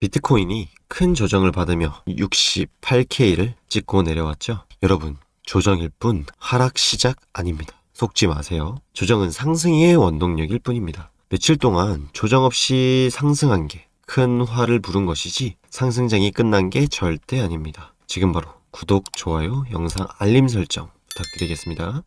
비트코인이 큰 조정을 받으며 68K를 찍고 내려왔죠. 여러분, 조정일 뿐 하락 시작 아닙니다. 속지 마세요. 조정은 상승의 원동력일 뿐입니다. 며칠 동안 조정 없이 상승한 게 큰 화를 부른 것이지 상승장이 끝난 게 절대 아닙니다. 지금 바로 구독, 좋아요, 영상 알림 설정 부탁드리겠습니다.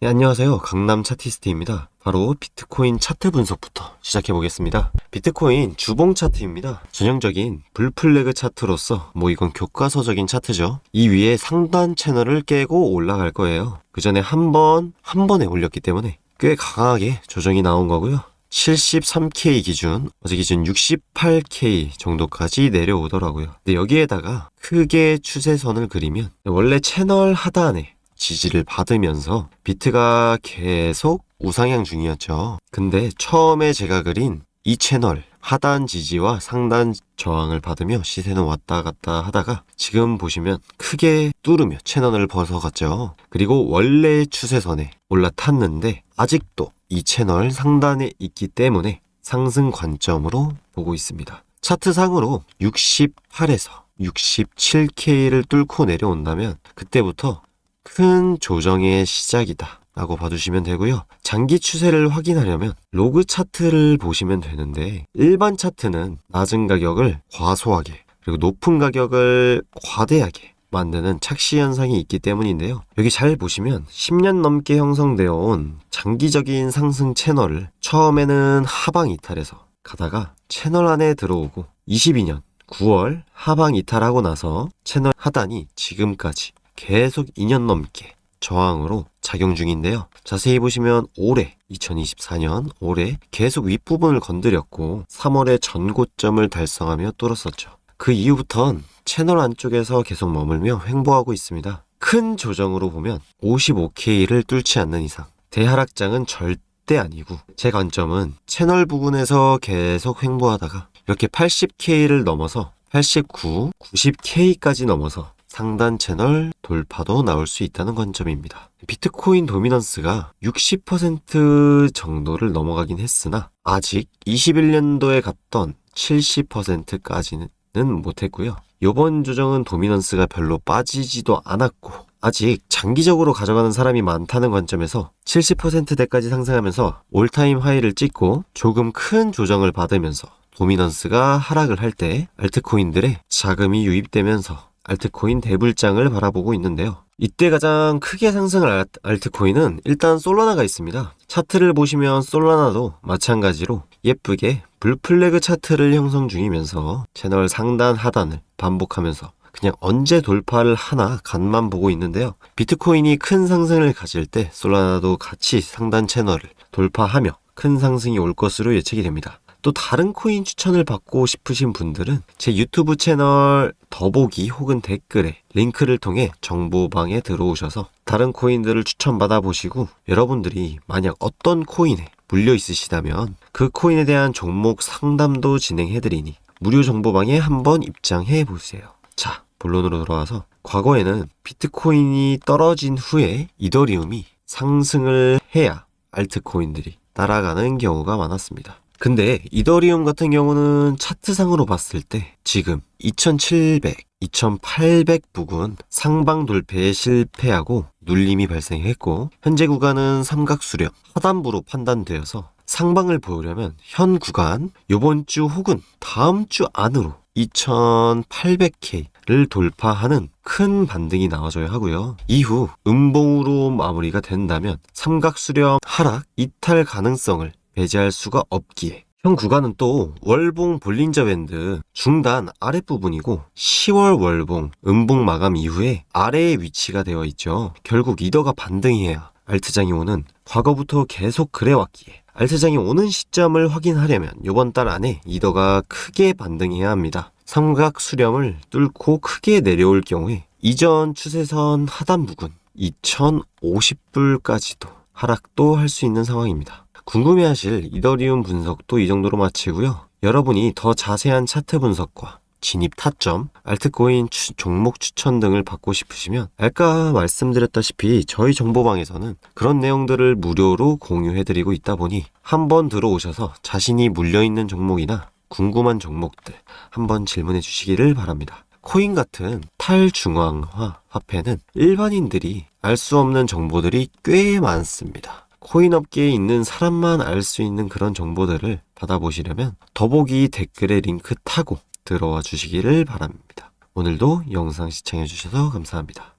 네, 안녕하세요. 강남 차티스트입니다. 바로 비트코인 차트 분석부터 시작해 보겠습니다. 비트코인 주봉 차트입니다. 전형적인 불플래그 차트로서 뭐 이건 교과서적인 차트죠. 이 위에 상단 채널을 깨고 올라갈 거예요. 그 전에 한 번, 한 번에 올렸기 때문에 꽤 강하게 조정이 나온 거고요. 73K 기준, 어제 기준 68K 정도까지 내려오더라고요. 근데 여기에다가 크게 추세선을 그리면 원래 채널 하단에 지지를 받으면서 비트가 계속 우상향 중이었죠. 근데 처음에 제가 그린 이 채널 하단 지지와 상단 저항을 받으며 시세는 왔다 갔다 하다가 지금 보시면 크게 뚫으며 채널을 벗어갔죠. 그리고 원래 추세선에 올라탔는데 아직도 이 채널 상단에 있기 때문에 상승 관점으로 보고 있습니다. 차트상으로 68에서 67K를 뚫고 내려온다면 그때부터 큰 조정의 시작이다. 라고 봐주시면 되고요. 장기 추세를 확인하려면 로그 차트를 보시면 되는데 일반 차트는 낮은 가격을 과소하게 그리고 높은 가격을 과대하게 만드는 착시 현상이 있기 때문인데요. 여기 잘 보시면 10년 넘게 형성되어 온 장기적인 상승 채널을 처음에는 하방 이탈해서 가다가 채널 안에 들어오고 22년 9월 하방 이탈하고 나서 채널 하단이 지금까지 계속 2년 넘게 저항으로 작용 중인데요. 자세히 보시면 올해 2024년 올해 계속 윗부분을 건드렸고 3월에 전고점을 달성하며 뚫었었죠. 그 이후부턴 채널 안쪽에서 계속 머물며 횡보하고 있습니다. 큰 조정으로 보면 55K를 뚫지 않는 이상 대하락장은 절대 아니고 제 관점은 채널 부근에서 계속 횡보하다가 이렇게 80K를 넘어서 89, 90K까지 넘어서 상단 채널 돌파도 나올 수 있다는 관점입니다. 비트코인 도미넌스가 60% 정도를 넘어가긴 했으나 아직 21년도에 갔던 70%까지는 못했고요. 이번 조정은 도미넌스가 별로 빠지지도 않았고 아직 장기적으로 가져가는 사람이 많다는 관점에서 70%대까지 상승하면서 올타임 하이를 찍고 조금 큰 조정을 받으면서 도미넌스가 하락을 할 때 알트코인들의 자금이 유입되면서 알트코인 대불장을 바라보고 있는데요. 이때 가장 크게 상승할 알- 알트코인은 일단 솔라나가 있습니다. 차트를 보시면 솔라나도 마찬가지로 예쁘게 불플래그 차트를 형성 중이면서 채널 상단 하단을 반복하면서 그냥 언제 돌파를 하나 간만 보고 있는데요. 비트코인이 큰 상승을 가질 때 솔라나도 같이 상단 채널을 돌파하며 큰 상승이 올 것으로 예측이 됩니다. 또 다른 코인 추천을 받고 싶으신 분들은 제 유튜브 채널 더보기 혹은 댓글에 링크를 통해 정보방에 들어오셔서 다른 코인들을 추천받아 보시고 여러분들이 만약 어떤 코인에 물려 있으시다면 그 코인에 대한 종목 상담도 진행해 드리니 무료 정보방에 한번 입장해 보세요. 자, 본론으로 돌아와서 과거에는 비트코인이 떨어진 후에 이더리움이 상승을 해야 알트코인들이 따라가는 경우가 많았습니다. 근데 이더리움 같은 경우는 차트상으로 봤을 때 지금 2700, 2800 부근 상방 돌파에 실패하고 눌림이 발생했고 현재 구간은 삼각 수렴 하단부로 판단되어서 상방을 보려면 현 구간 요번 주 혹은 다음 주 안으로 2800K를 돌파하는 큰 반등이 나와줘야 하고요. 이후 음봉으로 마무리가 된다면 삼각수렴 하락 이탈 가능성을 배제할 수가 없기에 현 구간은 또 월봉 볼린저 밴드 중단 아랫부분이고 10월 월봉 음봉 마감 이후에 아래에 위치가 되어 있죠. 결국 리더가 반등해야 알트장이 오는 과거부터 계속 그래왔기에 알트장이 오는 시점을 확인하려면 이번 달 안에 리더가 크게 반등해야 합니다. 삼각 수렴을 뚫고 크게 내려올 경우에 이전 추세선 하단 부근 2050불까지도 하락도 할 수 있는 상황입니다. 궁금해하실 이더리움 분석도 이 정도로 마치고요. 여러분이 더 자세한 차트 분석과 진입 타점, 알트코인 추- 종목 추천 등을 받고 싶으시면 아까 말씀드렸다시피 저희 정보방에서는 그런 내용들을 무료로 공유해드리고 있다 보니 한번 들어오셔서 자신이 물려있는 종목이나 궁금한 종목들 한번 질문해 주시기를 바랍니다. 코인 같은 탈중앙화 화폐는 일반인들이 알 수 없는 정보들이 꽤 많습니다. 코인 업계에 있는 사람만 알 수 있는 그런 정보들을 받아보시려면 더보기 댓글에 링크 타고 들어와 주시기를 바랍니다. 오늘도 영상 시청해 주셔서 감사합니다.